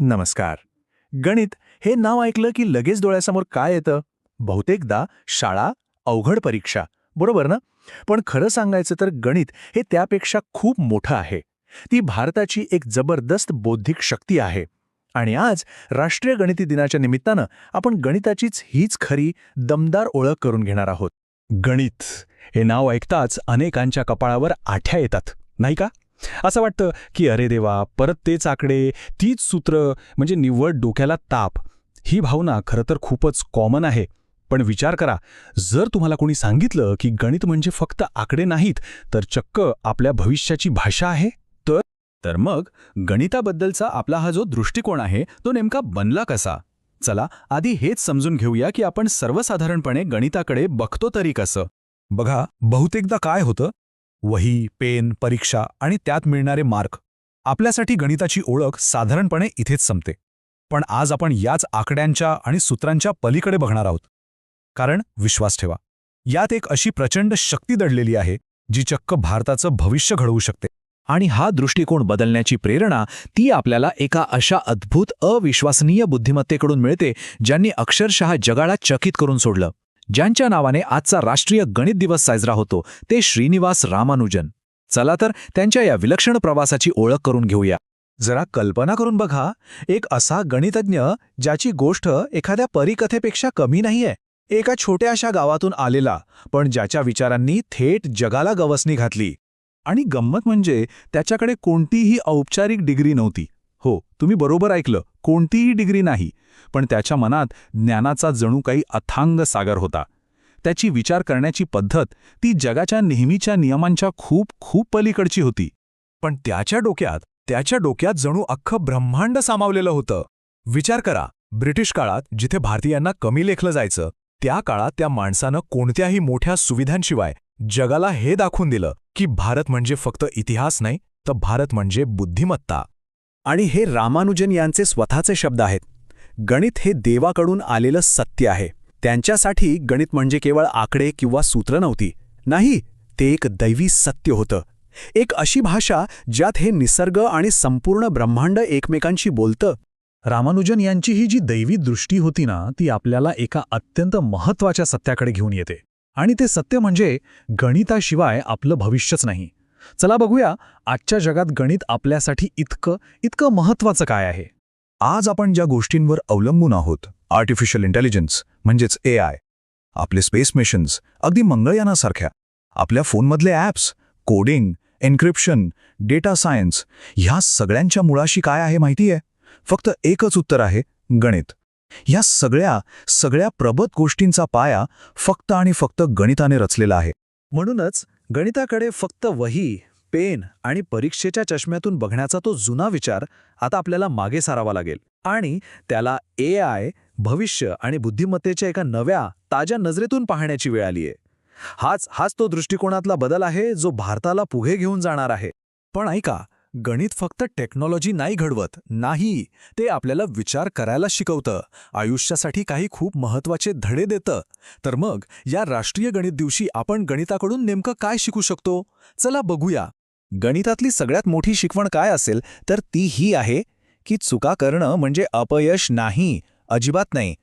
नमस्कार. गणित हे नाव ऐकलं की लगेच डोळ्यासमोर काय येतं? बहुतेकदा शाळा अवघड परीक्षा बरोबर ना? पण खरं सांगायचं तर गणित हे त्यापेक्षा खूप मोठं आहे. ती भारताची एक जबरदस्त बौद्धिक शक्ती आहे. आणि आज राष्ट्रीय गणिती दिनाच्या निमित्तानं आपण गणिताचीच हीच खरी दमदार ओळख करून घेणार आहोत. गणित हे नाव ऐकताच अनेकांच्या कपाळावर आठ्या येतात नाही का? असं वाटतं की अरे देवा परत तेच आकडे तीच सूत्र म्हणजे निव्वळ डोक्याला ताप ही भावना खरं तर खूपच कॉमन आहे. पण विचार करा जर तुम्हाला कोणी सांगितलं की गणित म्हणजे फक्त आकडे नाहीत तर चक्क आपल्या भविष्याची भाषा आहे? तर तर मग गणिताबद्दलचा आपला हा जो दृष्टिकोन आहे तो नेमका बनला कसा? चला आधी हेच समजून घेऊया की आपण सर्वसाधारणपणे गणिताकडे बघतो तरी कसं. बघा बहुतेकदा काय होतं? वही पेन परीक्षा आणि त्यात मिळणारे मार्क. आपल्यासाठी गणिताची ओळख साधारणपणे इथेच संपते. पण आज आपण याच आकड्यांच्या आणि सूत्रांच्या पलीकडे बघणार आहोत. कारण विश्वास ठेवा. यात एक अशी प्रचंड शक्ती दडलेली आहे जी चक्क भारताचं भविष्य घडवू शकते. आणि हा दृष्टिकोन बदलण्याची प्रेरणा ती आपल्याला एका अशा अद्भुत अविश्वसनीय बुद्धिमत्तेकडून मिळते ज्यांनी अक्षरशः जगाला चकित करून सोडलं. ज्यांच्या नावाने आजचा राष्ट्रीय गणित दिवस साजरा होतो ते श्रीनिवास रामानुजन. चला तर त्यांच्या या विलक्षण प्रवासाची ओळख करून घेऊया. जरा कल्पना करून बघा एक असा गणितज्ञ ज्याची गोष्ट एखाद्या परिकथेपेक्षा कमी नाहीये. एका छोट्याशा गावातून आलेला पण ज्याच्या विचारांनी थेट जगाला गवसणी घातली. आणि गंमत म्हणजे त्याच्याकडे कोणतीही औपचारिक डिग्री नव्हती. हो तुम्ही बरोबर ऐकलं. कोणतीही डिग्री नाही. पण त्याच्या मनात ज्ञानाचा जणू काही अथांग सागर होता. त्याची विचार करण्याची पद्धत ती जगाच्या नेहमीच्या नियमांच्या खूप खूप पलीकडची होती. पण त्याच्या डोक्यात त्याच्या डोक्यात जणू अख्खं ब्रह्मांड सामावलेलं होतं. विचार करा ब्रिटिश काळात जिथे भारतीयांना कमी लेखलं जायचं त्या काळात त्या माणसानं कोणत्याही मोठ्या सुविधांशिवाय जगाला हे दाखवून दिलं की भारत म्हणजे फक्त इतिहास नाही तर भारत म्हणजे बुद्धिमत्ता. आणि हे रामानुजन यांचे स्वतःचे शब्द आहेत. गणित हे देवाकडून आलेलं सत्य आहे. त्यांच्यासाठी गणित म्हणजे केवळ आकडे किंवा सूत्र नव्हती. नाही ते एक दैवी सत्य होतं. एक अशी भाषा ज्यात हे निसर्ग आणि संपूर्ण ब्रह्मांड एकमेकांशी बोलतं. रामानुजन यांची ही जी दैवी दृष्टी होती ना ती आपल्याला एका अत्यंत महत्त्वाच्या सत्याकडे घेऊन येते. आणि ते सत्य म्हणजे गणिताशिवाय आपलं भविष्यच नाही. चला बघूया आजच्या जगात गणित आपल्यासाठी इतकं इतकं महत्वाचं काय आहे. आज आपण ज्या गोष्टींवर अवलंबून आहोत आर्टिफिशियल इंटेलिजन्स म्हणजेच ए आय आपले स्पेस मिशन्स अगदी मंगळयानासारख्या आपल्या फोनमधले apps coding encryption data science ह्या सगळ्यांच्या मुळाशी काय आहे माहिती आहे फक्त एकच उत्तर आहे गणित. या सगळ्या सगळ्या प्रबत गोष्टींचा पाया फक्त आणि फक्त गणिताने रचलेला आहे. म्हणूनच गणिताकडे फक्त वही पेन आणि परीक्षेच्या चष्म्यातून बघण्याचा तो जुना विचार आता आपल्याला मागे सारावा लागेल. आणि त्याला ए आय भविष्य आणि बुद्धिमत्तेच्या एका नव्या ताज्या नजरेतून पाहण्याची वेळ आली आहे हाच हाच तो दृष्टिकोनातला बदल आहे जो भारताला पुढे घेऊन जाणार आहे. पण ऐका गणित फक्त टेक्नॉलॉजी नाही घडवत नाही ते आपल्याला विचार करायला शिकवतं. आयुष्यासाठी काही खूप महत्त्वाचे धडे देतं. तर मग या राष्ट्रीय गणित दिवशी आपण गणिताकडून नेमकं काय शिकू शकतो? चला बघूया. गणितातली सगळ्यात मोठी शिकवण काय असेल तर ती ही आहे की चुका करणं म्हणजे अपयश नाही अजिबात नाही.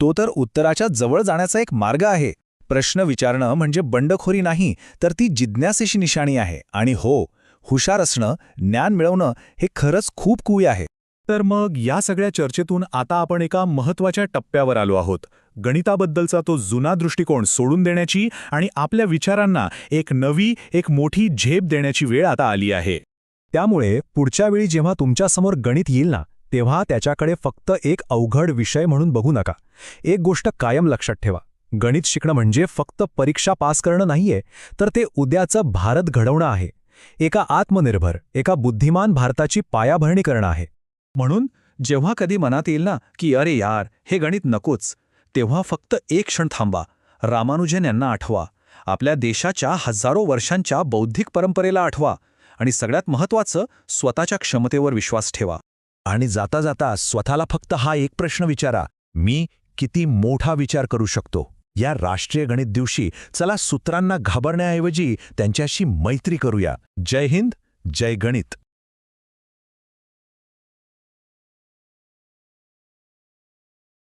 तो तर उत्तराच्या जवळ जाण्याचा एक मार्ग आहे. प्रश्न विचारणं म्हणजे बंडखोरी नाही तर ती जिज्ञासेशी निशाणी आहे. आणि हो हुशार असणं ज्ञान मिळवणं हे खरंच खूप कुय आहे. तर मग या सगळ्या चर्चेतून आता आपण एका महत्त्वाच्या टप्प्यावर आलो आहोत. गणिताबद्दलचा तो जुना दृष्टिकोन सोडून देण्याची आणि आपल्या विचारांना एक नवी एक मोठी झेप देण्याची वेळ आता आली आहे. त्यामुळे पुढच्या वेळी जेव्हा तुमच्यासमोर गणित येईल ना तेव्हा त्याच्याकडे फक्त एक अवघड विषय म्हणून बघू नका. एक गोष्ट कायम लक्षात ठेवा. गणित शिकणं म्हणजे फक्त परीक्षा पास करणं नाहीये तर ते उद्याचं भारत घडवणं आहे. एका आत्मनिर्भर एका बुद्धिमान भारताची पायाभरणी करणं आहे. म्हणून जेव्हा कधी मनात येईल ना की अरे यार हे गणित नकोच तेव्हा फक्त एक क्षण थांबा रामानुजन यांना आठवा आपल्या देशाच्या हजारो वर्षांच्या बौद्धिक परंपरेला आठवा आणि सगळ्यात महत्त्वाचं स्वतःच्या क्षमतेवर विश्वास ठेवा. आणि जाता जाता स्वतःला फक्त हा एक प्रश्न विचारा मी किती मोठा विचार करू शकतो? या राष्ट्रीय गणित दिवशी चला सूत्रांना घाबरण्याऐवजी त्यांच्याशी मैत्री करूया. जय हिंद जय गणित.